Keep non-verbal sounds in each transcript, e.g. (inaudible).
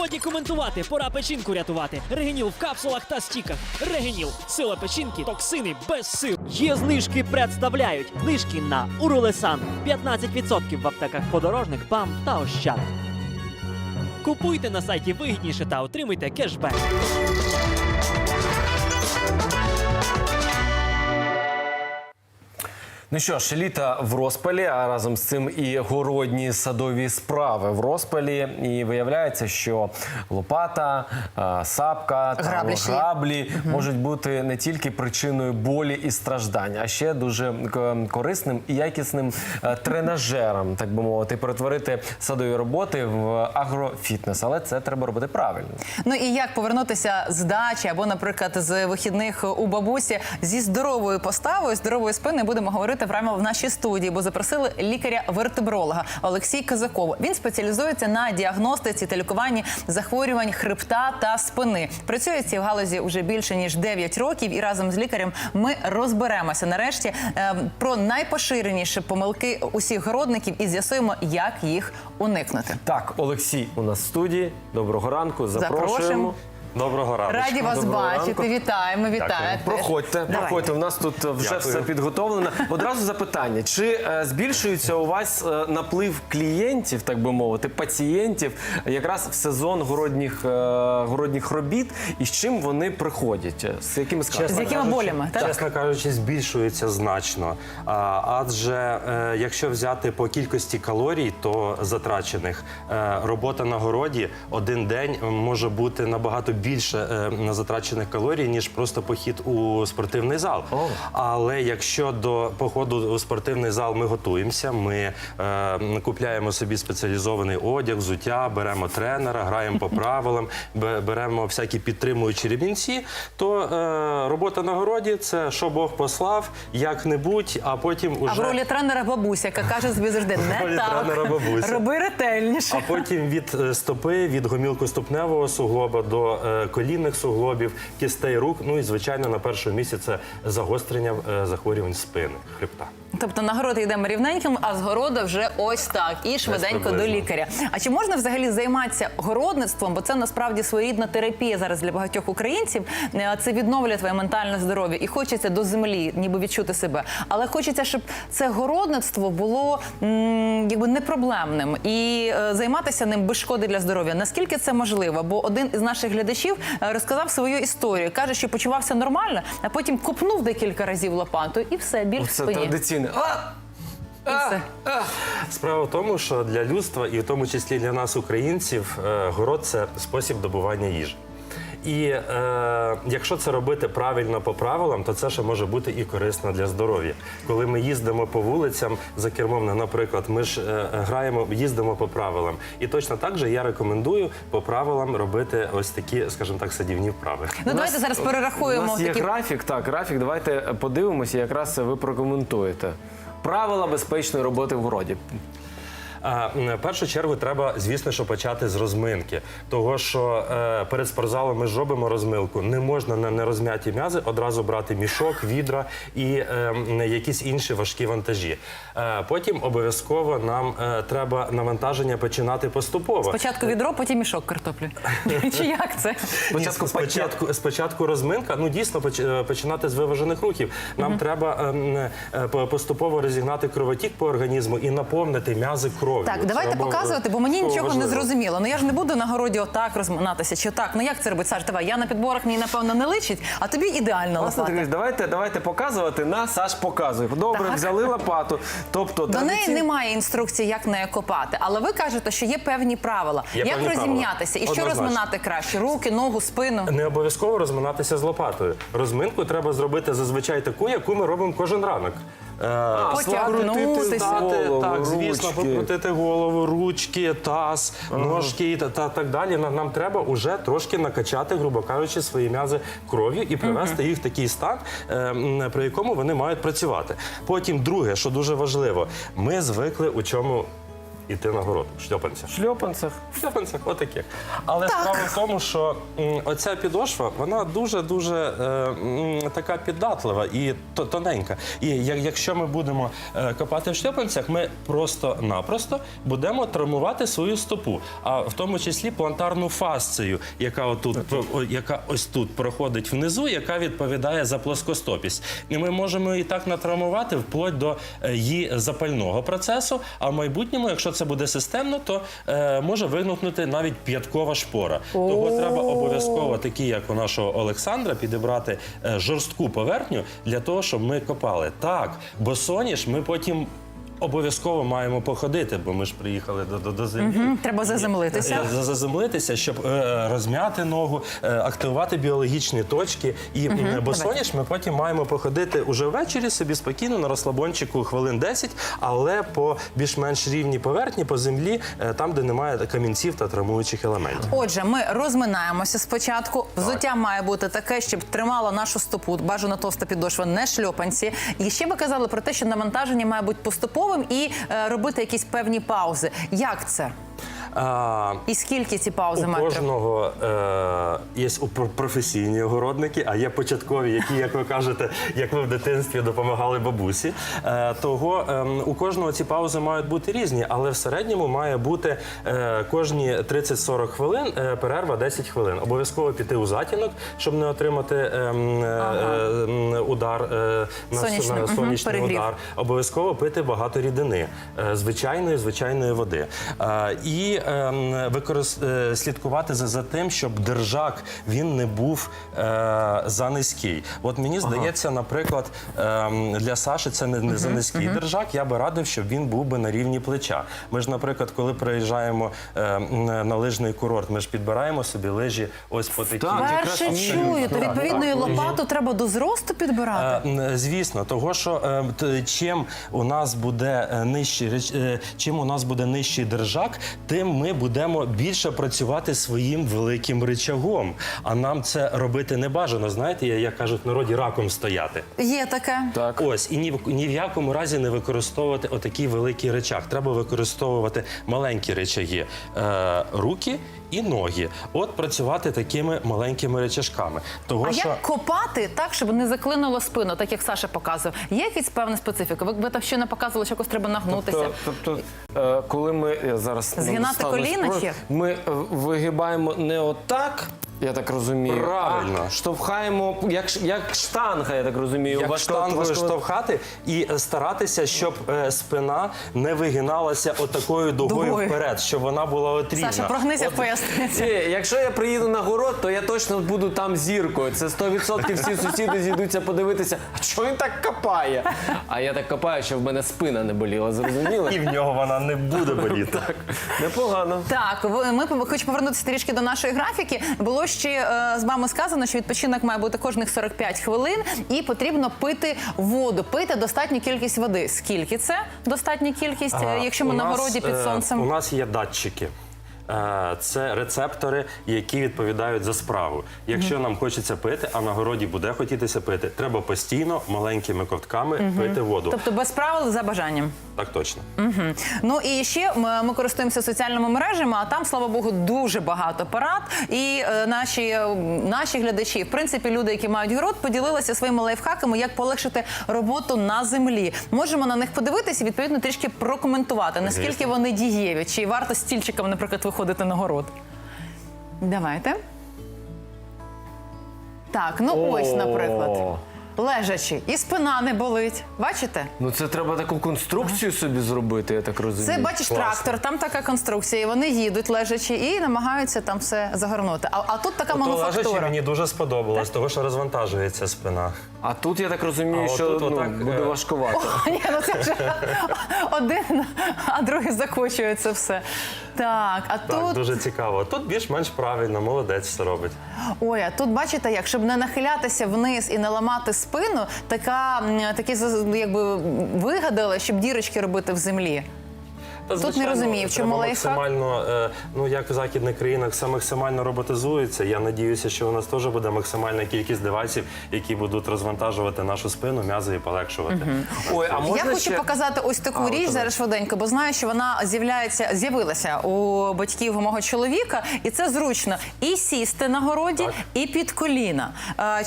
Годі коментувати, пора печінку рятувати. Регеніл в капсулах та стіках. Регеніл. Сила печінки, токсини без сил. Є знижки представляють. Знижки на Урулесан. 15% в аптеках подорожник, ПАМ та Ощад. Купуйте на сайті вигідніше та отримайте кешбек. Ну що ж, літа в розпалі, а разом з цим і городні садові справи в розпалі. І виявляється, що лопата, сапка та Граблі можуть бути не тільки причиною болі і страждань, а ще дуже корисним і якісним е, тренажером, так би мовити, перетворити садові роботи в агрофітнес. Але це треба робити правильно. Ну і як повернутися з дачі або, наприклад, з вихідних у бабусі зі здоровою поставою, здоровою спиною будемо говорити прямо в нашій студії, бо запросили лікаря-вертебролога Олексій Казаков. Він спеціалізується на діагностиці та лікуванні захворювань хребта та спини. Працює в галузі вже більше ніж 9 років, і разом з лікарем ми розберемося нарешті е, про найпоширеніші помилки усіх городників і з'ясуємо, як їх уникнути. Так, Олексій у нас в студії. Доброго ранку. Запрошуємо. Запрошуємо. Доброго ранку. Раді вас Доброго бачити. ранку. Вітаємо, вітаєте. Проходьте, проходьте. У нас тут вже Дякую. все підготовлено. Одразу запитання: чи е, збільшується у вас е, наплив клієнтів, так би мовити, пацієнтів, якраз в сезон городніх, е, городніх робіт, і з чим вони приходять? З якими З якими болями? Так? Чесно кажучи, збільшується значно. А, адже е, якщо взяти по кількості калорій, то затрачених е, робота на городі один день може бути набагато більше е, на затрачених калорій, ніж просто похід у спортивний зал. Але якщо до походу у спортивний зал ми готуємося, ми е, купляємо собі спеціалізований одяг, взуття, беремо тренера, граємо по правилам, бе- беремо всякі підтримуючі ремінці, то е, робота на городі це що Бог послав, як-небудь, а потім А в уже. ролі тренера бабуся, яка каже собі завжди (laughs) не ролі так. тренера бабуся. Роби ретельніше. А потім від е, стопи, від гомілкоступневого суглоба до е, колінних суглобів, кістей рук. Ну і звичайно на першому місці це загострення е, захворювань спини, хребта. Тобто на городи йдемо рівненьким, а з города вже ось так. І швиденько до лікаря. А чи можна взагалі займатися городництвом? Бо це насправді своєрідна терапія зараз для багатьох українців. Е, Це відновлює твоє ментальне здоров'я і хочеться до землі, ніби відчути себе. Але хочеться, щоб це городництво було якби непроблемним і е, займатися ним без шкоди для здоров'я. Наскільки це можливо? Бо один із наших глядачів е, розказав свою історію. каже, що почувався нормально, а потім копнув декілька разів лопатою, і все біль в Це спині. традиційне. А! І все. Справа в тому, що для людства, і в тому числі для нас, українців, е, город це спосіб добування їжі. І е, якщо це робити правильно по правилам, то це ще може бути і корисно для здоров'я. Коли ми їздимо по вулицям за кермом, наприклад, ми ж е, граємо, їздимо по правилам. І точно так же я рекомендую по правилам робити ось такі, скажімо так, садівні вправи. Ну давайте зараз У перерахуємо нас є такі. графік. Так, графік. Давайте подивимося, якраз ви прокоментуєте. Правила безпечної роботи в городі. В першу чергу треба, звісно, що почати з розминки. Того, що е, перед спортзалом ми ж робимо розминку, не можна на нерозм'яті м'язи одразу брати мішок, відра і е, якісь інші важкі вантажі. Е, потім обов'язково нам е, треба навантаження починати поступово. Спочатку відро, потім мішок картоплі. (laughs) Чи як це? Спочатку спочатку, спочатку розминка, ну дійсно починати з виважених рухів. Нам треба ем, по- поступово розігнати кровотік по організму і наповнити м'язи кров'ю. Так, давайте обов- показувати, бо мені нічого не зрозуміло. Ну я ж не буду на городі отак розминатися чи так. Ну як це робить? Саш, давай, я на підборах мені напевно не личить, а тобі ідеально Власне, лопата. таки, давайте, давайте показувати на Саш показує. Добре, Так. взяли лопату. Тобто До неї немає інструкції, як нею копати, але ви кажете, що є певні правила. Є як певні розім'ятися і що Однозначно. розминати краще? Руки, ногу, спину. Не обов'язково розминатися з лопатою. Розминку треба зробити зазвичай таку, яку ми робимо кожен ранок. Е. Стати, так, звісно, покрутити голову, ручки, таз, ножки та, та так далі. Нам, нам треба вже трошки накачати, грубо кажучи, свої м'язи кров'ю і привести їх в такий стан, е, при якому вони мають працювати. Потім, друге, що дуже важливо, ми звикли у чому йти на город в шльопанцях. Шльопанцях. В шльопанцях, отаких. Але справа в тому, що м, оця підошва, вона дуже-дуже е, м, така піддатлива і то- тоненька. І я- якщо ми будемо е, копати в шльопанцях, ми просто-напросто будемо травмувати свою стопу, а в тому числі плантарну фасцію, яка отут, про- о, яка ось тут проходить внизу, яка відповідає за плоскостопість. І ми можемо і так натравмувати вплоть до е, її запального процесу. А в майбутньому, якщо це буде системно, то е, може виникнути навіть п'яткова шпора. Того треба обов'язково, такі як у нашого Олександра, підібрати е, жорстку поверхню для того, щоб ми копали. Так, бо соняш ми потім. Обов'язково маємо походити, бо ми ж приїхали до, до, до землі. М, Треба заземлитися. Е, за- Заземлитися, щоб е, розм'яти ногу, е, активувати біологічні точки. І м, бо соняш ми потім маємо походити уже ввечері собі спокійно на розслабончику хвилин 10, але по більш-менш рівній поверхні, по землі, е, там, де немає камінців та травмуючих елементів. Отже, ми розминаємося спочатку. Взуття має бути таке, щоб тримало нашу стопу. Бажано товста підошва, не шльопанці. І ще ви казали про те, що навантаження має бути поступовим і е, робити якісь певні паузи. Як це? А, І скільки ці паузи У мають? кожного е, є професійні огородники, а є початкові, які, як ви кажете, як ви в дитинстві допомагали бабусі. Е, того е, у кожного ці паузи мають бути різні, але в середньому має бути е, кожні 30-40 хвилин е, перерва 10 хвилин. Обов'язково піти у затінок, щоб не отримати е, м, е, удар е, на Сонячний, на мгм, сонячний перегрів. удар. Обов'язково пити багато рідини, е, звичайної, звичайної води. Е, І ем, е, слідкувати за, за тим, щоб держак він не був е, за низький. От мені здається, наприклад, ем, для Саші це не, не за низький держак. Я би радив, щоб він був би на рівні плеча. Ми ж, наприклад, коли приїжджаємо е, на лижний курорт, ми ж підбираємо собі лижі ось по такій. Так, Перше якраз чую, то так, відповідно і так. лопату треба до зросту підбирати. Е, м, Звісно, того що е, т- чим у нас буде е, нижчий реч- е, чим у нас буде нижчий держак, тим ми будемо більше працювати своїм великим речагом. А нам це робити не бажано. Знаєте, я- як кажуть в народі раком стояти. Є таке. Так. Ось і ні в ні в якому разі не використовувати отакий великий речах. Треба використовувати маленькі речаги, е, руки і ноги. От працювати такими маленькими речашками. Того А що як копати так, щоб не заклинуло спину, так як Саша показував? Є якась певна специфіка? Ви, б там ще не показували, що якось треба нагнутися. Тобто, тобто е, коли ми я зараз Згинати коліна ми е, вигибаємо не отак. Я так розумію, Правильно. а штовхаємо як, ш- як штанга, я так розумію. Як важко- штангою важко- штовхати і е, старатися, щоб е, спина не вигиналася отакою дугою Дугою. вперед, щоб вона була от рівна. Саша, прогнися в поясниці. Ні, якщо я приїду на город, то я точно буду там зіркою. Це 100% всі сусіди зійдуться подивитися, а чого він так копає? А я так копаю, щоб в мене спина не боліла, зрозуміли? І в нього вона не буде боліти. Так, непогано. Так, ви- ми пов- хочу повернутися трішки до нашої графіки. Було ще з вами сказано, що відпочинок має бути кожних 45 хвилин, і потрібно пити воду, пити достатню кількість води. Скільки це достатня кількість, е, якщо ми на городі під е, сонцем? У нас є датчики. Е, Це рецептори, які відповідають за справу. Якщо нам хочеться пити, а на городі буде хотітися пити, треба постійно маленькими ковтками пити воду. Тобто без правил за бажанням. Так точно. Ну і ще ми, ми користуємося соціальними мережами, а там, слава Богу, дуже багато порад. І е, наші, е, наші глядачі, в принципі, люди, які мають город, поділилися своїми лайфхаками, як полегшити роботу на землі. Можемо на них подивитися і відповідно трішки прокоментувати, наскільки Звісно. вони дієві, чи варто стільчиком, наприклад, виходити на город. Давайте. Так, ну ось, наприклад. Лежачи, і спина не болить. Бачите? Ну це треба таку конструкцію собі зробити, я так розумію. Це бачиш трактор, там така конструкція. і Вони їдуть лежачи і намагаються там все загорнути. А, а тут така То лежачі мануфактура. мені дуже сподобалось, тому що розвантажується спина. А тут я так розумію, А що отут ну, отак, буде е, важкувато. Ні, ну це вже (laughs) один, а другий закочує це все. Так, а Так, тут дуже цікаво. Тут більш-менш правильно, молодець все робить. ой, а тут бачите, як щоб не нахилятися вниз і не ламати спину, така такі якби вигадали, щоб дірочки робити в землі. Та, Тут не розумію, в чому треба лайфхак? максимально, е, ну як в західних країнах, все максимально роботизується. Я надіюся, що у нас теж буде максимальна кількість девайсів, які будуть розвантажувати нашу спину, м'язи і полегшувати. Ой, а можна Я хочу ще... показати ось таку А, от річ зараз швиденько, бо знаю, що вона з'являється, з'явилася у батьків мого чоловіка, і це зручно і сісти на городі, Так. і під коліна.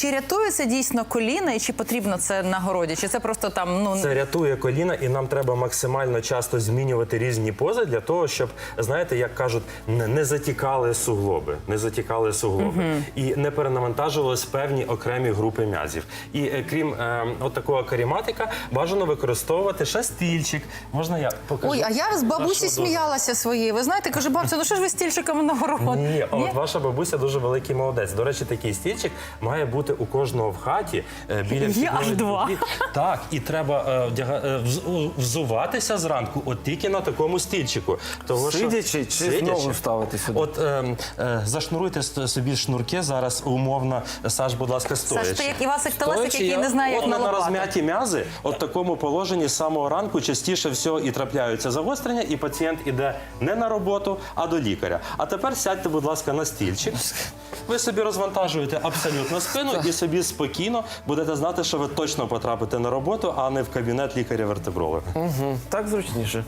Чи рятує це дійсно коліна, і чи потрібно це на городі? Чи це просто там ну Це рятує коліна, і нам треба максимально часто змінювати різні пози для того, щоб знаєте, як кажуть, не, не затікали суглоби, не затікали суглоби і не перенавантажувались певні окремі групи м'язів. І е, крім е, от такого каріматика, бажано використовувати ще стільчик. Можна я покажу? Ой, а я з бабусі сміялася своєї. Ви знаєте, кажу, бабця, ну що ж ви стільчиками на город? Ні, а от ваша бабуся дуже великий молодець. До речі, такий стільчик має бути у кожного в хаті е, біля Є аж два. Так, і треба е, вдяга- е, вз- взуватися зранку, от тільки на такому стільчику. Того, що- Сидячи чи знову ставити сюди? От е, е, зашнуруйте собі шнурки зараз умовно. Саш, будь ласка, стоячи. ти як Івасик Телесик, який я- не знає, як от на розм'яті м'язи, от в такому положенні з самого ранку частіше всього і трапляються загострення, і пацієнт іде не на роботу, а до лікаря. А тепер сядьте, будь ласка, на стільчик. Ви собі розвантажуєте абсолютно спину і собі спокійно будете знати, що ви точно потрапите на роботу, а не в кабінет лікаря-вертебролога. Так зручніше.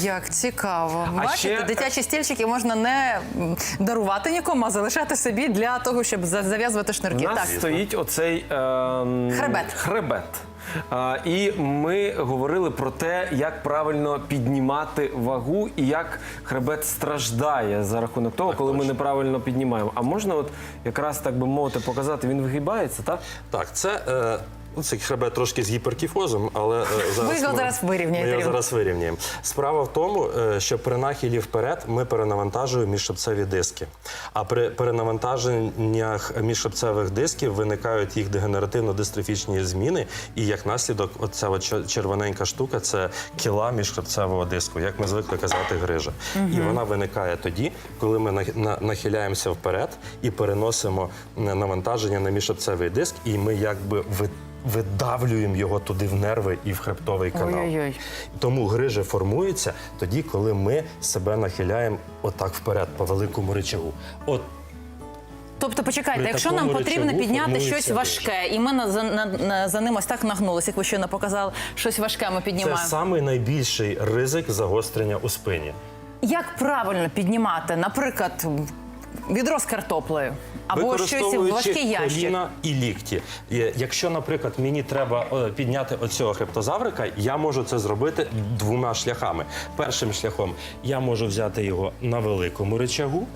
Як цікаво. Бачите, ще- дитячі стільчики можна не дарувати нікому, а залишати собі для того, щоб за- зав'язувати У шнурки. нас Так. стоїть оцей ем, Хребет. хребет. А, і ми говорили про те, як правильно піднімати вагу і як хребет страждає за рахунок того, коли ми неправильно піднімаємо. А можна, от якраз так би мовити, показати, він вигибається, так? Так, це. Е... ну, Цей хребет трошки з гіперкіфозом, але е, (laughs) зараз Ви його ми- зараз вирівняєте, Ми його зараз вирівняємо. Справа в тому, е, що при нахилі вперед ми перенавантажуємо міжшипцеві диски. А при перенавантаженнях міжшипцевих дисків виникають їх дегенеративно-дистрофічні зміни, і як наслідок, оця от чер- червоненька штука це кіла міжхребцевого диску, як ми звикли казати, грижа. І вона виникає тоді, коли ми нах- на- нахиляємося вперед і переносимо е, навантаження на міжшипцевий диск, і ми якби ви. Видавлюємо його туди в нерви і в хребтовий канал. Ой-ой-ой. Тому грижі формуються тоді, коли ми себе нахиляємо отак вперед по великому речагу. От Тобто, почекайте, При якщо нам потрібно підняти щось важке, і ми на, за, на, на- за ним ось так нагнулися, як ви щойно показали, щось важке ми це піднімаємо. самий найбільший ризик загострення у спині. Як правильно піднімати, наприклад, відро з картоплею або щось важкий ящик? коліна і лікті. Якщо, наприклад, мені треба е, підняти оцього хребтозаврика, я можу це зробити двома шляхами. Першим шляхом я можу взяти його на великому речагу.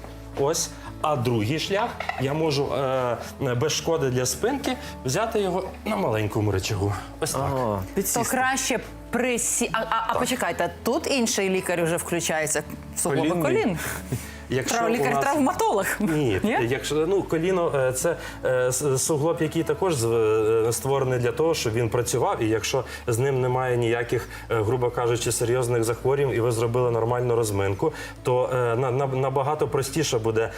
Ось. А другий шлях я можу е, без шкоди для спинки взяти його на маленькому речагу. Ось так. Ага, То підсісти. краще присі... А, а, а почекайте, тут інший лікар вже включається. Суглоби Колінний. колін. (laughs) Якщо Трав... Лікар-травматолог. Ні, Ні? якщо ну коліно е, це е, суглоб, який також з- е, створений для того, щоб він працював. І якщо з ним немає ніяких, грубо кажучи, серйозних захворювань, і ви зробили нормальну розминку, то на, на, набагато простіше буде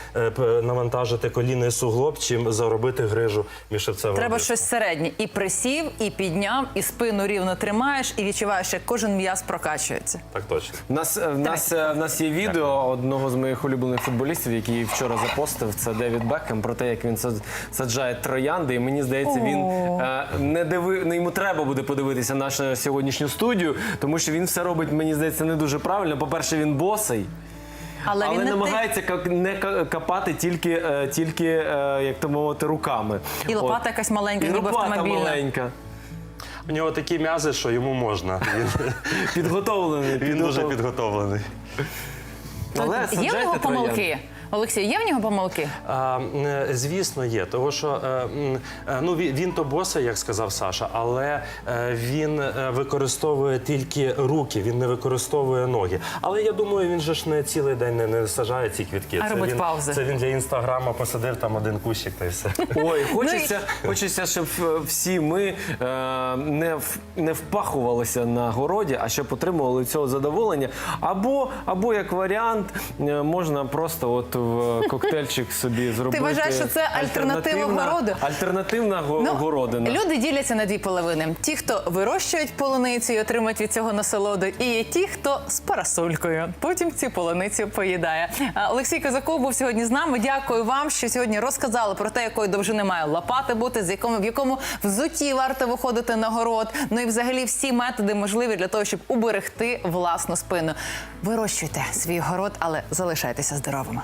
навантажити колінний суглоб, чим заробити грижу міжшипцевого Треба диску. щось середнє. І присів, і підняв, і спину рівно тримаєш, і відчуваєш, як кожен м'яз прокачується. Так точно. У нас, в нас, в нас є відео одного з моїх улюблених футболістів, який вчора запостив. Це Девід Бекхем, про те, як він саджає троянди. І мені здається, він е, не диви... ну, йому треба буде подивитися нашу сьогоднішню студію, тому що він все робить, мені здається, не дуже правильно. По-перше, він босий. Але, Але він не ти- намагається не ка- капати тільки, е, тільки е, як то мовити, руками. І лопата От. якась маленька, І ніби лопата автомобільна. маленька. У нього такі м'язи, що йому можна. Він, (laughs) Підготовлений. він дуже підготовлений. Але Є в нього помилки? Олексій, є в нього помилки? А, е, звісно, є. Того, що е, е, ну, він, то босий, як сказав Саша, але він використовує тільки руки, він не використовує ноги. Але я думаю, він же ж не цілий день не, не саджає ці квітки. А робить він, паузи. Це він для інстаграма посадив там один кущик та й все. (laughs) Ой, Ну хочеться, хочеться, щоб всі ми е, не, не впахувалися на городі, а щоб отримували цього задоволення. Або, або як варіант, можна просто от коктейльчик собі зробити. вважаєш, що це альтернатива городу? Альтернативна го- Ну, городина. Люди діляться на дві половини: ті, хто вирощують полуницю і отримують від цього насолоду, і є ті, хто з парасолькою. Потім цю полуницю поїдає. А, Олексій Козаков був сьогодні з нами. Дякую вам, що сьогодні розказали про те, якої довжини має лопати бути, з якому в якому взутті варто виходити на город. Ну і взагалі всі методи можливі для того, щоб уберегти власну спину. Вирощуйте свій город, але залишайтеся здоровими.